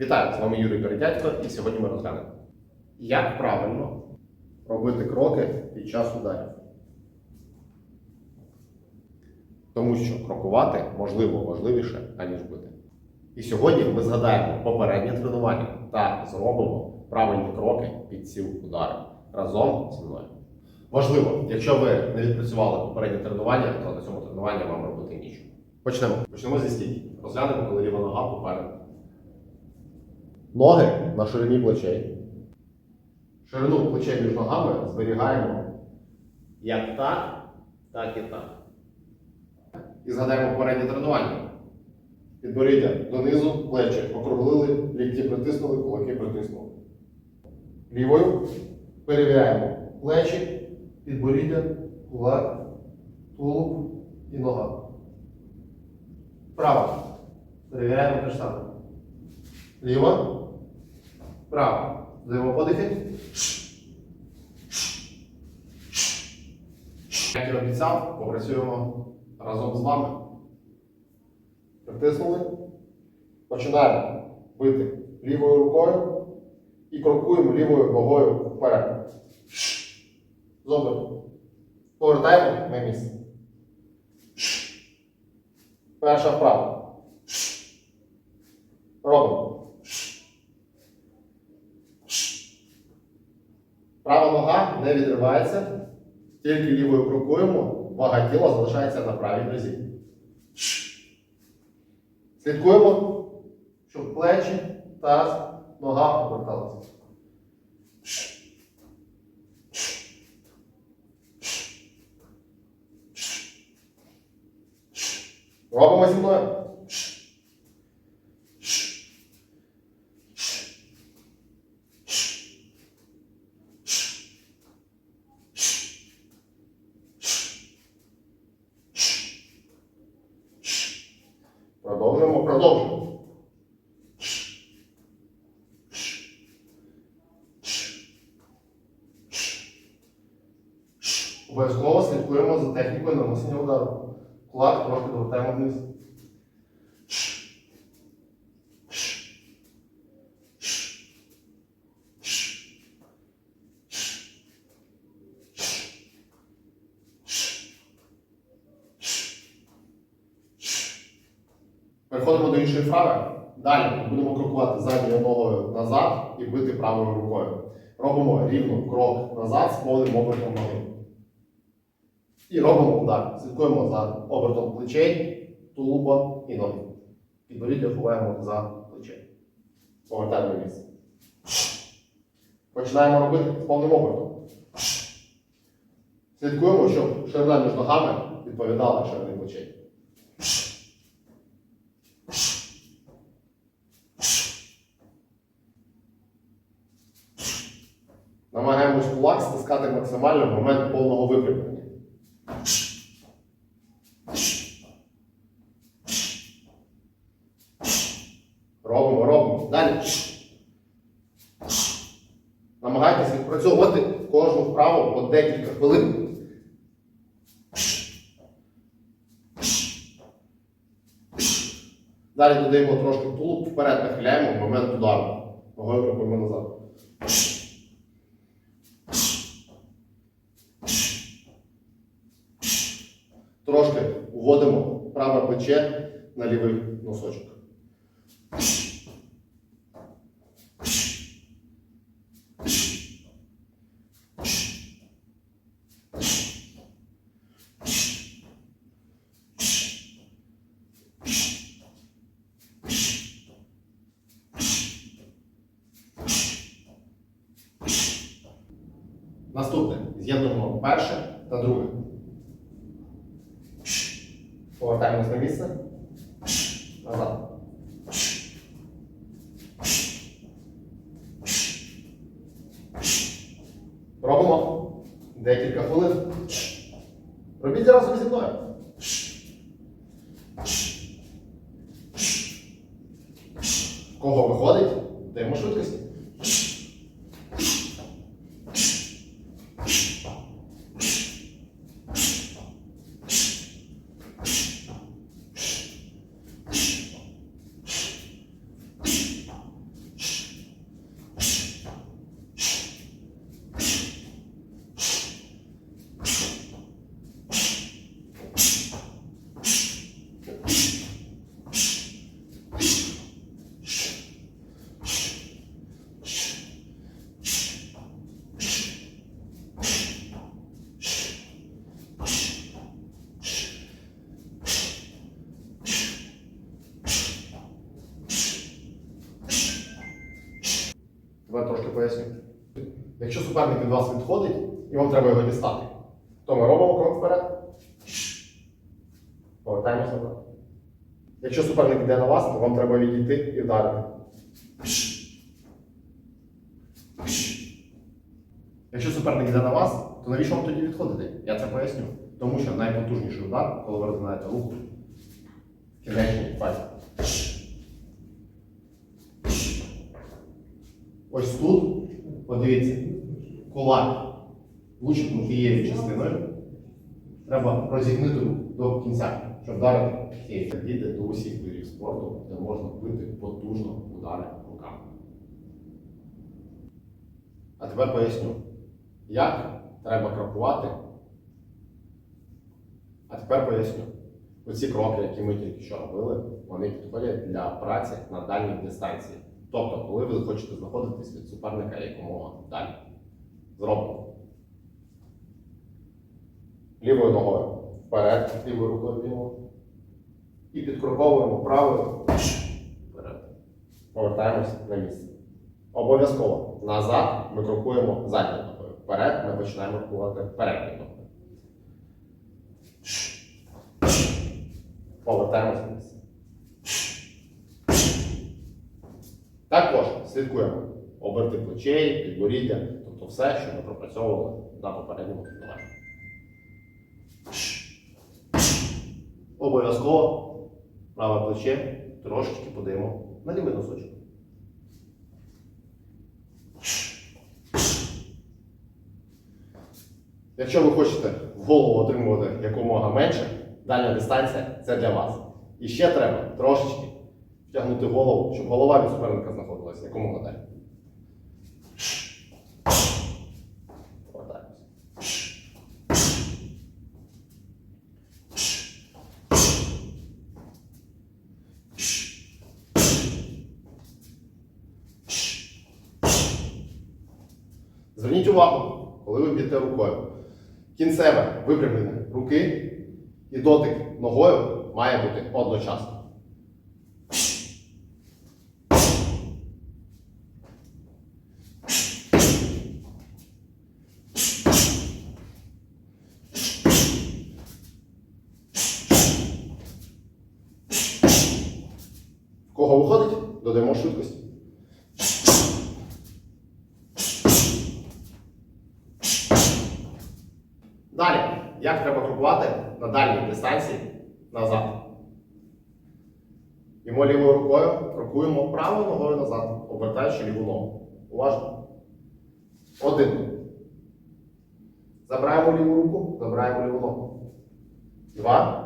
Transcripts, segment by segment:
Вітаю, з вами Юрій Передядько, і сьогодні ми розглянемо, як правильно робити кроки під час ударів. Тому що крокувати можливо важливіше, аніж бити. І сьогодні ми згадаємо попереднє тренування та зробимо правильні кроки під ці удари разом зі мною. Важливо, якщо ви не відпрацювали попереднє тренування, то на цьому тренуванні вам робити нічого. Почнемо. Почнемо зі стійки. Розглянемо, коли ліва нога попереду. Ноги на ширині плечей. Ширину плечей між ногами зберігаємо як так, так і так. І згадаємо попереднє тренування. Підборіддя донизу, плечі округлили, лікті притиснули, кулаки притиснули. Лівою перевіряємо плечі, підборіддя, кулак, тулуб і нога. Право. Перевіряємо те ж саме. Ліва. Право. Даємо подихи. Як і обіцяв, попрацюємо разом з вами. Притиснули. Починаємо бити лівою рукою і крокуємо лівою ногою вперед. Зобер. Повертаємо на місце. Перша вправа. Робимо. Права нога не відривається, тільки лівою крокуємо, вага тіла залишається на правій нозі. Слідкуємо, щоб плечі, таз, нога оберталися. Робимо зі мною. Обов'язково слідкуємо за технікою нанесення удару. Кулак трохи довертаємо вниз. Переходимо до іншої вправи. Далі будемо крокувати задньою ногою назад і бити правою рукою. Робимо рівно крок назад з повним обертом ноги. І робимо удар. Слідкуємо за обертом плечей, тулуба і ноги. Підборіддя ховаємо за плечей. Повертаємо місце. Починаємо робити з повним обертом. Слідкуємо, щоб ширина між ногами відповідала ширині плечей. Намагаємось кулак стискати максимально в момент повного випрямлення. Робимо, робимо. Далі. Намагайтесь відпрацьовувати кожну вправу по декілька хвилин. Далі додаємо трошки тулуб, вперед нахиляємо в момент удару. Ногою крокуємо назад. плече на лівий носочок. Наступне. З'єднуємо перше та друге. Повертаємось на місце. Назад. Робимо декілька хвилин. Робіть разом зі мною. Кого виходить, даємо швидкості. поясню. Якщо суперник від вас відходить і вам треба його дістати, то ми робимо крок вперед. Повертаємося назад. Якщо суперник йде на вас, то вам треба відійти і вдарити. Якщо суперник йде на вас, то навіщо вам тоді відходити? Я це поясню. Тому що найпотужніший удар, коли ви розминаєте руку, в кінечній фазі. Ось тут, подивіться, кулак влучить тією частиною. Треба розігнути до кінця, щоб вдарити тією. Діти до усіх видів спорту, де можна бити потужно удари руками. А тепер поясню, як треба крокувати. А тепер поясню. Оці кроки, які ми тільки що робили, вони підходять для праці на дальній дистанції. Тобто, коли ви хочете знаходитись від суперника якомога далі. Зробимо. Лівою ногою вперед, лівою рукою бігаємо. І підкроковуємо правою вперед. Повертаємось на місце. Обов'язково назад ми крокуємо задньою ногою. Вперед ми починаємо крокувати передньою ногою. Повертаємось на місце. Також слідкуємо оберти плечей, підборіддя, тобто все, що ми пропрацьовували на попередньому тренуванні. Обов'язково праве плече трошечки подаємо на лівий носочок. Якщо ви хочете голову отримувати якомога менше, дальня дистанція це для вас. І ще треба трошечки втягнути голову, щоб голова від суперника знаходилася якомога далі. Повертаємося. Зверніть увагу, коли ви б'єте рукою. Кінцеве випрямлення руки і дотик ногою має бути одночасно. Кого виходить, додаємо швидкості. Далі, як треба крокувати на дальній дистанції назад. Ймо лівою рукою крокуємо правою ногою назад, обертаючи ліву ногу. Уважно. Один. Забираємо ліву руку, забираємо ліву ногу. Два.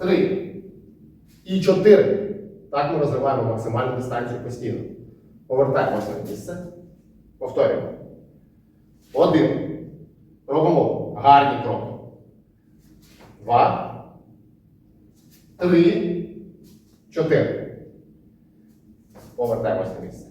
Три. І чотири. Так ми розриваємо максимальну дистанцію постійно. Повертаємося на місце. Повторюємо. Один. Робимо гарні кроки. Два. Три. Чотири. Повертаємось на місце.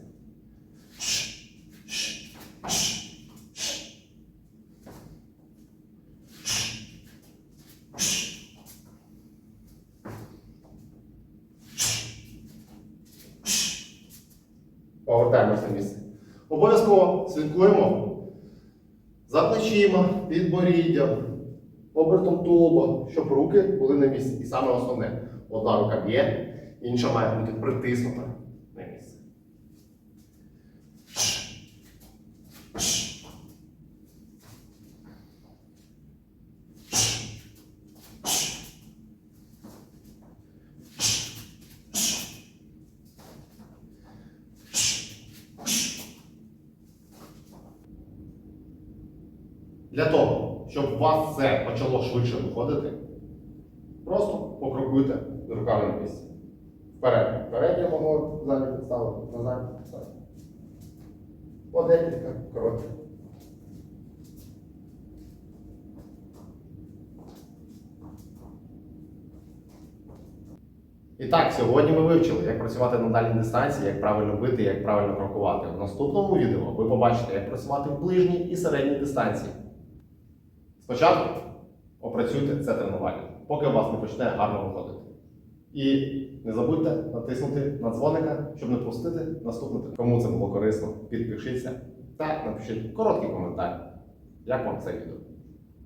Повертаємось на місце. Обов'язково слідкуємо за плечима, підборіддям, обертом тулуба, щоб руки були на місці. І саме основне, одна рука б'є, інша має бути притиснута на місце. Для того, щоб у вас це почало швидше виходити, просто покрокуйте руками на місці. Вперед. Передню ногу ззаді підставили, назад підставили. По декілька кроків. І так, сьогодні ми вивчили, як працювати на дальній дистанції, як правильно бити, як правильно крокувати. В наступному відео ви побачите, як працювати в ближній і середній дистанції. Спочатку опрацюйте це тренування, поки у вас не почне гарно виходити. І не забудьте натиснути на дзвоника, щоб не пропустити наступне. Кому це було корисно, підпишіться та напишіть короткий коментар. Як вам це відео?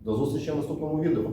До зустрічі в наступному відео.